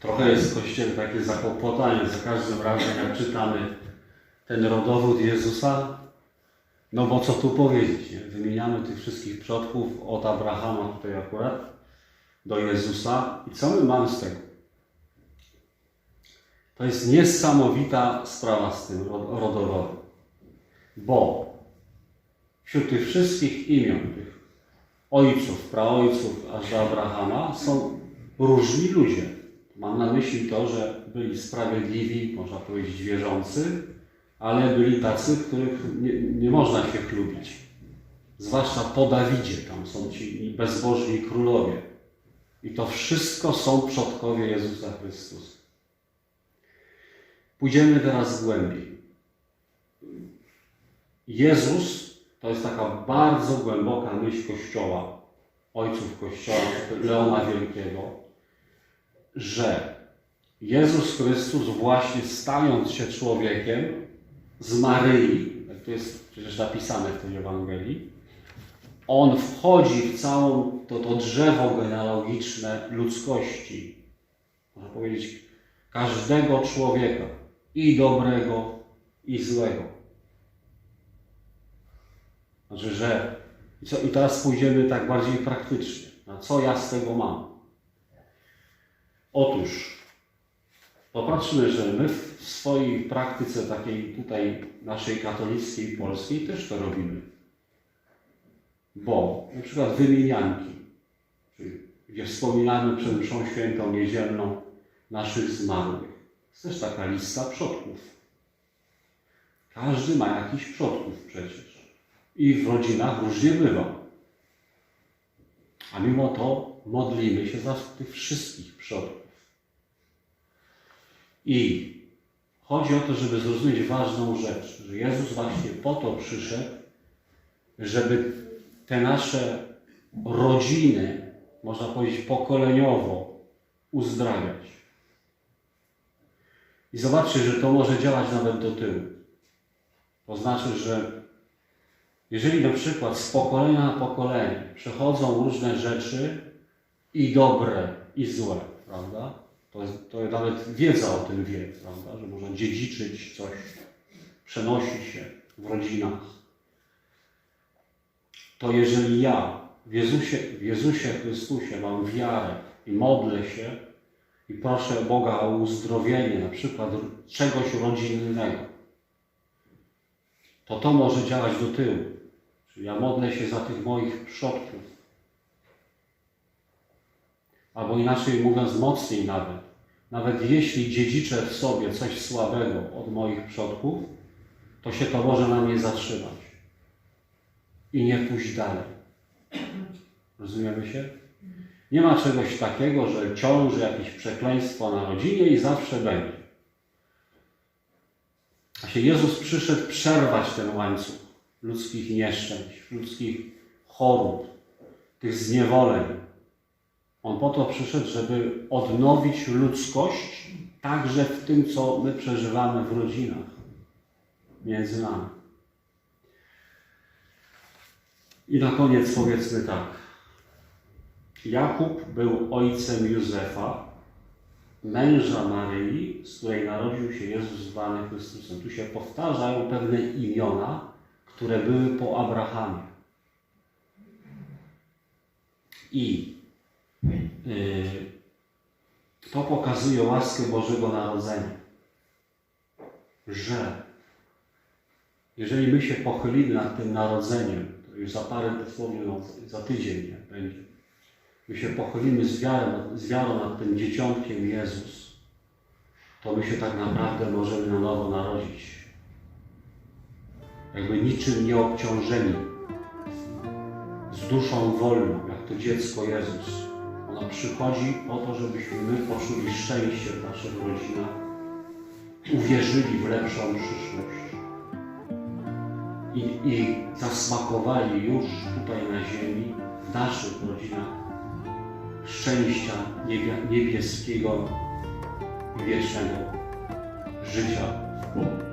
Trochę jest w Kościele takie zakłopotanie za każdym razem, jak czytamy ten rodowód Jezusa. No bo co tu powiedzieć, nie? Wymieniamy tych wszystkich przodków od Abrahama tutaj akurat do Jezusa. I co my mamy z tego? To jest niesamowita sprawa z tym ro- rodowodem. Bo wśród tych wszystkich imion, tych ojców, praojców aż do Abrahama są różni ludzie. Mam na myśli to, że byli sprawiedliwi, można powiedzieć wierzący, ale byli tacy, których nie, nie można się chlubić. Zwłaszcza po Dawidzie, tam są ci bezbożni królowie. I to wszystko są przodkowie Jezusa Chrystusa. Pójdziemy teraz głębiej. Jezus to jest taka bardzo głęboka myśl Kościoła, ojców Kościoła, Leona Wielkiego, że Jezus Chrystus właśnie stając się człowiekiem z Maryi, jak to jest przecież napisane w tej Ewangelii, on wchodzi w całą to, to drzewo genealogiczne ludzkości. Można powiedzieć, każdego człowieka, i dobrego, i złego. Znaczy, że i, co, i teraz pójdziemy tak bardziej praktycznie. Na co ja z tego mam? Otóż popatrzmy, że my w swojej praktyce takiej tutaj naszej katolickiej, polskiej też to robimy. Bo na przykład wymienianki, czyli gdzie wspominamy przed mszą świętą niedzielną naszych zmarłych. Jest też taka lista przodków. Każdy ma jakiś przodków przecież. I w rodzinach różnie bywa. A mimo to modlimy się za tych wszystkich przodków. I chodzi o to, żeby zrozumieć ważną rzecz, że Jezus właśnie po to przyszedł, żeby te nasze rodziny, można powiedzieć pokoleniowo, uzdrawiać. I zobaczcie, że to może działać nawet do tyłu. To znaczy, że jeżeli na przykład z pokolenia na pokolenie przechodzą różne rzeczy i dobre, i złe, prawda? To, jest, to nawet wiedza o tym wie, prawda? Że można dziedziczyć coś, przenosi się w rodzinach. To jeżeli ja w Jezusie, w Jezusie Chrystusie mam wiarę i modlę się i proszę Boga o uzdrowienie na przykład czegoś rodzinnego, to to może działać do tyłu. Ja modlę się za tych moich przodków. Albo inaczej mówiąc, mocniej nawet. Nawet jeśli dziedziczę w sobie coś słabego od moich przodków, to się to może na mnie zatrzymać i nie pójść dalej. Rozumiemy się? Nie ma czegoś takiego, że ciąży jakieś przekleństwo na rodzinie i zawsze będzie. A się Jezus przyszedł przerwać ten łańcuch ludzkich nieszczęść, ludzkich chorób, tych zniewoleń. On po to przyszedł, żeby odnowić ludzkość także w tym, co my przeżywamy w rodzinach, między nami. I na koniec powiedzmy tak. Jakub był ojcem Józefa, męża Maryi, z której narodził się Jezus zwany Chrystusem. Tu się powtarzają pewne imiona, które były po Abrahamie. I yy, to pokazuje łaskę Bożego Narodzenia, że jeżeli my się pochylimy nad tym narodzeniem, to już za parę dosłownie, no, za tydzień nie, będzie, my się pochylimy z wiarą, z wiarą nad tym dzieciątkiem Jezus, to my się tak naprawdę możemy na nowo narodzić. Jakby niczym nie obciążeni, z duszą wolną, jak to dziecko Jezus. Ono przychodzi po to, żebyśmy my poczuli szczęście w naszych rodzinach, uwierzyli w lepszą przyszłość i, i zasmakowali już tutaj na ziemi, w naszych rodzinach, szczęścia niebie, niebieskiego wiecznego życia w Bogu.